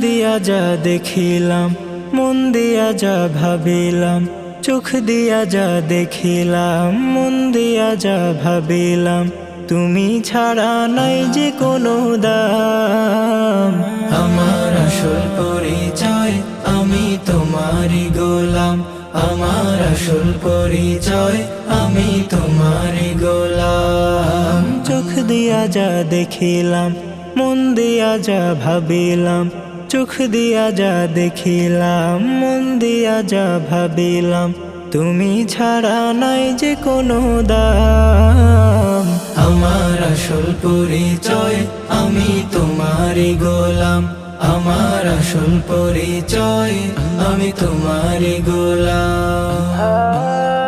দিয়া যা দেখিলাম মন দিয়া যা ভাবিলাম চোখ দিয়া যা দেখিলাম মন দিয়া যা ভাবিলাম তুমি ছাড়া নাই যে কোনো দাম। আমার আসল পরিচয় আমি তোমারই গোলাম। আমার আসল পরিচয় আমি তোমারই গোলাম। চোখ দিয়া যা দেখিলাম মন দিয়া যা ভাবিলাম চোখ দিয়া যা দেখিলাম, মন দিয়া যা ভাবিলাম, তুমি ছাড়া নাই যে কোনো দাম। আমার আসল পরিচয়, আমি তোমারই গোলাম। আমার আসল পরিচয়, আমি তোমারই গোলাম।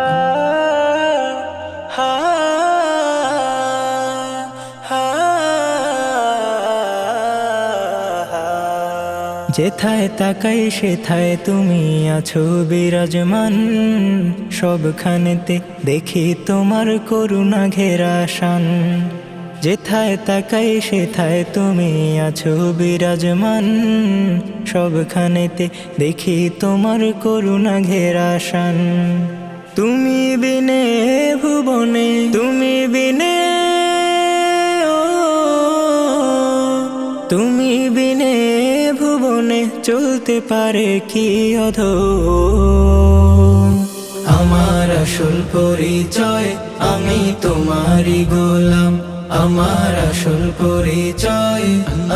যেথায় তাকাই, সেথায় তুমি আছো বিরাজমান। সবখানেতে দেখি তোমার করুণা ঘেরা শান। যেথায় তাকাই, সেথায় তুমি আছো বিরাজমান। সবখানেতে দেখি তোমার করুণা ঘেরা শান। তুমি বিনে ভুবনে ভুবনে চলতে পারে কি অধ আমার আসল পরিচয়, আমি তোমারই গোলাম। আমার আসল পরিচয়,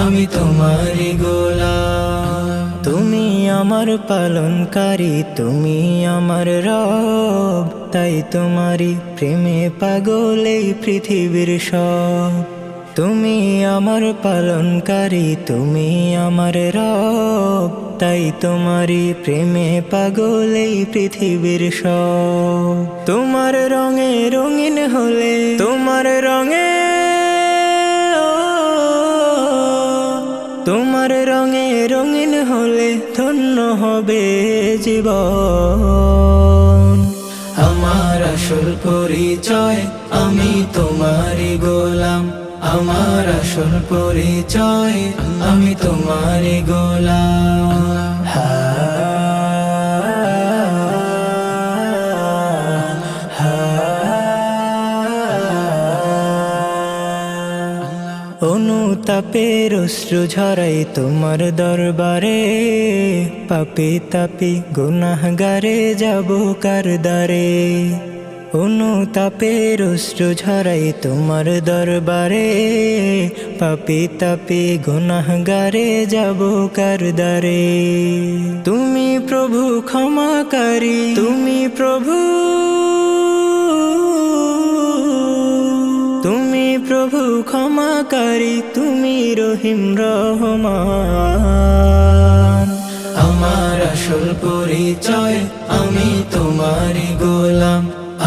আমি তোমারই গোলাম। তুমি আমার পালনকারী, তুমি আমার রব। তাই তোমারই প্রেমে পাগল এই পৃথিবীর সব। তুমি আমার পালনকারী, তুমি আমার রব, তাই তোমারই প্রেমে পাগল এই পৃথিবীর সব। তোমার রঙে রঙিন হলে, তোমার রঙে তোমার রঙে রঙিন হলে ধন্য হবে জীবন। আমার আসল পরিচয়, আমি তোমারই গোলাম। আমার আসল পরিচয় আমি তোমারই হা, অনুতাপের অশ্রু ঝরাই তোমার দরবারে পাপি তাপি গুনাহগারে যাব কার দ্বারে অনুতাপের অশ্রু ঝরাই তোমার দরবারে। পাপি তাপি গুনাহগারে যাব কার দ্বারে। তুমি প্রভু ক্ষমাকারী, তুমি প্রভু। তুমি প্রভু ক্ষমাকারী, তুমি রহিম রহমান। আমার আসল পরিচয়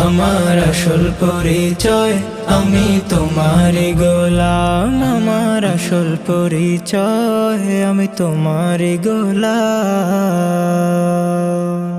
আমার আসল পরিচয় আমি তোমার গোলাম। আমার আসল পরিচয় আমি তোমার গোলাম।